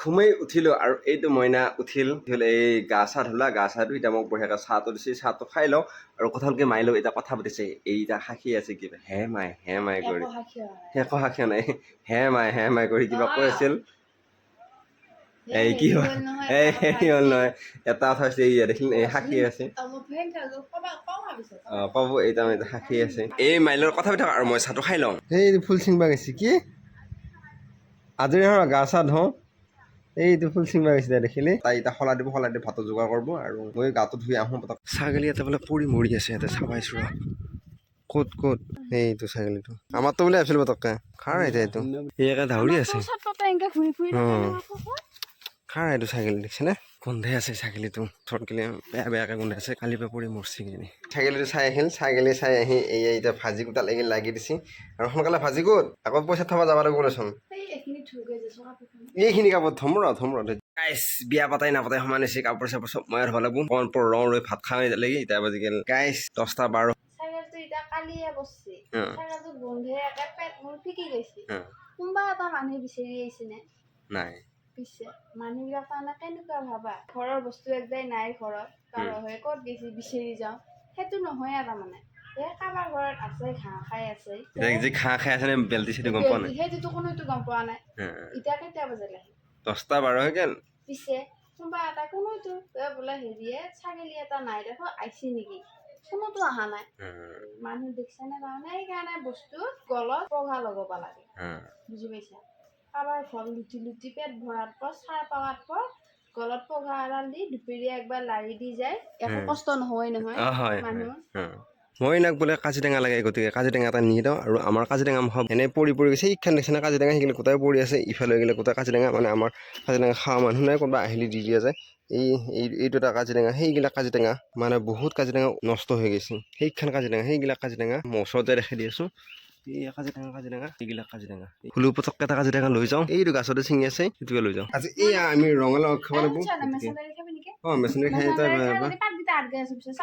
ঘুমাই উঠিলো আৰু এইটো মইনা উঠিল। উঠিল এই গা চা ধুলা গা চা ধুই এতিয়া মোক বঢ়িয়াকে চাহটো দিছে চাহটো খাই লওঁ আৰু কথা ভালকে মাই লওঁ এতিয়া কথা পাতিছে। এই এতিয়া সাক্ষী আছে কিবা। হে মাই হে মাই কৰি। শেষ সাক্ষী নাই। হে মাই হে মাই কৰি কিবা কৈ আছিল এই কি হ'ল? এই সেই হ'ল নহয়। এটা কথা হৈছে এই দেখিল এই সাক্ষী আছে। পাব এই তাৰমানে এটা সাক্ষী আছে। এই মাইলৰ কথা পাতি থাক আৰু মই চাহটো খাই লওঁ। এই ফুল চিঙবা গৈছে কি? আজৰি হয় গা চা ধুওঁ এইটো ফুল চিঙবা গৈছে দেখিলি? তাই এতিয়া শলা দিব শলা দিব ভাতৰ যোগাৰ কৰিব আৰু মই গাটো ধুই আহোঁ পতক। ছাগলী এটা বোলে পৰি মৰি আছে ইয়াতে চাবাইছোঁ ৰ। ক'ত ক'ত? এইটো ছাগলীটো। আমাৰতো বোলে আছিল পতককে। খাৰ এতিয়া এইটো। এইয়াকে ধাউৰি আছে। খাৰ এইটো ছাগলী দেখিছেনে? গোন্ধাই আছে ছাগলীটো। গেলে বেয়া বেয়াকৈ গোন্ধাই আছে কালিৰ পৰা পৰি মৰছি কিনি ছাগলীটো চাই আহিল ছাগলী চাই আহি এই এতিয়া ভাজি কোটা লাগি লাগি দিছে। আৰু সোনকালে ভাজি ক'ত? আকৌ পইচা থ'ব যাব লাগিব বোলেচোন এইখিনি কাপোৰ থম ৰ থম ৰ। গাইছ বিয়া পাতাই নাপাতাই সমান হৈছে কাপোৰ চাপোৰ চব মই ধুব লাগিব। পন পৰ ৰং লৈ ভাত খাওঁ এতিয়ালৈকে এতিয়া বাজি গেল। গাইছ দহটা বাৰ। গোন্ধে নাই। পিছে। মানুহবিলাক তাৰমানে কেনেকুৱা ভাবা? ঘৰৰ বস্তু একদাই নাই ঘৰত কাৰো হৈ ক'ত গেছি বিচাৰি যাওঁ? সেইটো নহয় আৰু তাৰমানে। এ কাৰোবাৰ ঘৰত আছে ঘাঁহ খাই আছে এতিয়া যি ঘাঁহ খাই আছে নে বেলটি চেলটি গম পোৱা নাই? সেইটোতো কোনোতো গম পোৱা নাই। অ, এতিয়া কেতিয়া বজালে দহটা বাৰ হৈ গেল। পিছে কোনোবা এটা কোনোতো। এ বোলে হেৰিয়ে ছাগলী এটা নাই দেখো আহিছে নেকি? কোনোতো অহা নাই। অ, মানুহ দেখিছে নে তাৰমানে সেইকাৰণে বস্তু গলত পঘা লগাব লাগে। বুজি পাইছা? কাৰোবাৰ ঘৰ লুটি লুটি পেট ভৰাত পৰ চাৰ পাৱাত পৰ গলত পঘা এডাল দি দুপৰীয়া একবাৰ লাৰি দি যায়। একো। কষ্ট নহয় নহয় অ, হয় হয় মানুহ অ। মই এনাক বোলে কাজিটেঙা লাগে গতিকে কাজিটেঙা এটা নি দিওঁ আৰু আমাৰ কাজিটেঙা মুখা এনেই পৰি পৰি গৈছে ইখান নিচিনা কাজিটেঙা সেইখিনি গোটাই পৰি আছে ইফালে গ'লে গোটাই কাজিটেঙা মানে আমাৰ কাজিটেঙা খোৱা মানুহ নাই কোনোবা আহিলে দি দিয়া যায়। এই এই এইটো এটা কাজিটেঙা সেইগিলাক কাজিটেঙা মানে বহুত কাজিটেঙা নষ্ট হৈ গৈছে। সেইখান কাজিটেঙা সেইগিলাক কাজিটেঙা মই ওচৰতে দেখাই দি আছোঁ। এই কাজিটেঙা কাজিটেঙা এইগিলাক কাজিটেঙা ফুলো পটককৈ এটা কাজিটেঙা লৈ যাওঁ। এইটো গাছতে ছিঙি আছে সেইটোকে লৈ যাওঁ। আজি এয়া আমি ৰঙালাও খাব লাগিব। অঁ মেচিনাৰী খাই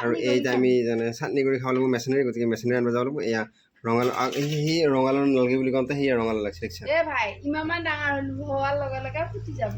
আৰু এইটা আমি জানে চাটনি কৰি খাব লাগিব মেচিনাৰী গতিকে মেচিনাৰী আনিব যাব লাগিব। এয়া ৰঙালাও সেই ৰঙালাও নলগে বুলি কওঁতে সেয়া ৰঙালাও লাগিছে দেখিছা? এ ভাই ইমান ডাঙৰ হোৱাৰ লগে লগে ফুটি যাব।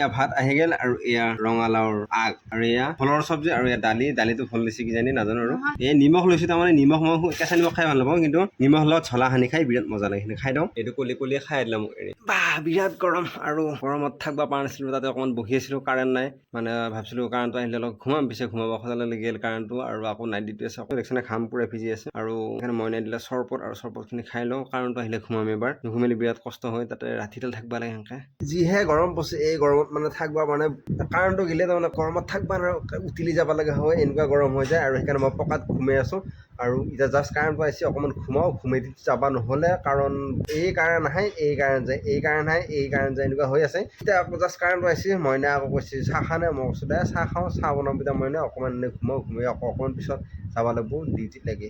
এয়া ভাত আহি গ'ল আৰু এয়া ৰঙালাওৰ আগ। আৰু এয়া ফলৰ চব্জি আৰু এয়া দালি। দালিটো ফল দিছে কিজানি নাজানো আৰু। এই নিমখ লৈছোঁ তাৰমানে নিমখ মই কেঁচা নিমখ খাই ভাল নাপাওঁ কিন্তু নিমখ লগত জ্বলা সানি খাই বিৰাট মজা লাগে। খাই দিওঁ। এইটো কলি কলিয়ে খাই দিলে মোক এৰি। বাহ বিৰাট গৰম আৰু গৰমত থাকিব পৰা নাছিলোঁ তাতে অকণমান বহি আছিলোঁ কাৰেণ্ট নাই। মানে ভাবিছিলোঁ কাৰেণ্টটো আহিলে অলপ ঘুমাম পিছে ঘুমাব সজালে গেল কাৰেণ্টটো আৰু আকৌ নাইট ডিউটি আছে আকৌ দেখিছেনে ঘাম পুৰা ভিজি আছে। আৰু সেইকাৰণে মই নাই দিলে চৰবত আৰু চৰবতখিনি খাই লওঁ কাৰেণ্টটো আহিলে ঘুমাম এবাৰ। নুঘুমিলে বিৰাট কষ্ট হয় তাতে ৰাতিডাল থাকিব লাগে সেনেকৈ যিহে গৰম পৰিছে এই গৰমত মানে থাকিব মানে কাৰেণ্টটো গেলে তাৰমানে গৰমত থাকিব নোৱাৰো উতলি যাব লগা হয় এনেকুৱা গৰম হৈ যায় আৰু সেইকাৰণে মই পকাত ঘুমাই আছোঁ। আৰু এতিয়া জাষ্ট কাৰেণ্টটো আহিছে অকণমান ঘুমাওঁ ঘুমাই যাব নহ'লে কাৰণ এই কাৰেণ্ট আহে এই কাৰেণ্ট যায় এই কাৰেণ্ট আহে এই কাৰেণ্ট যায় এনেকুৱা হৈ আছে। এতিয়া আকৌ জাষ্ট কাৰেণ্টটো আহিছে মইনা আকৌ কৈছে চাহ খা নে? মই কৈছোঁ দে চাহ খাওঁ চাহ বনাম। এতিয়া মইনা অকণমান এনেই ঘুমাওঁ ঘুমাই আকৌ অকণমান পিছত যাব লাগিব ডিউটিত লাগে।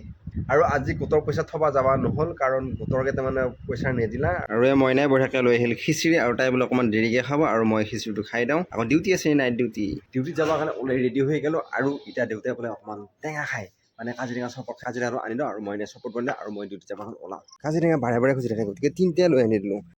আৰু আজি গোটৰ পইচা থবা যাব নহ'ল কাৰণ গোটৰ মানে পইচা নিদিলা। আৰু মইনাই বঢ়িয়াকৈ লৈ আহিল খিচিৰি আৰু তাই বোলে অকণমান দেৰিকৈ খাব আৰু মই খিচিৰিটো খাই দিওঁ। আকৌ ডিউটি আছে নাইট ডিউটি ডিউটিত যাবৰ কাৰণে ওলাই ৰেডি হৈ গ'লোঁ আৰু এতিয়া দেউতাই বোলে অকণমান টেঙা খায়। মানে কাজিৰঙা চপত কাজিৰঙাটো আনি দিওঁ আৰু মইনাই চপত বনালে আৰু মই ডিউটিত যাবৰ কাৰণে ওলাওঁ। কাজিৰঙা বাৰে বাৰে খুজি থাকে গতিকে তিনিটাই লৈ আনি দিলোঁ।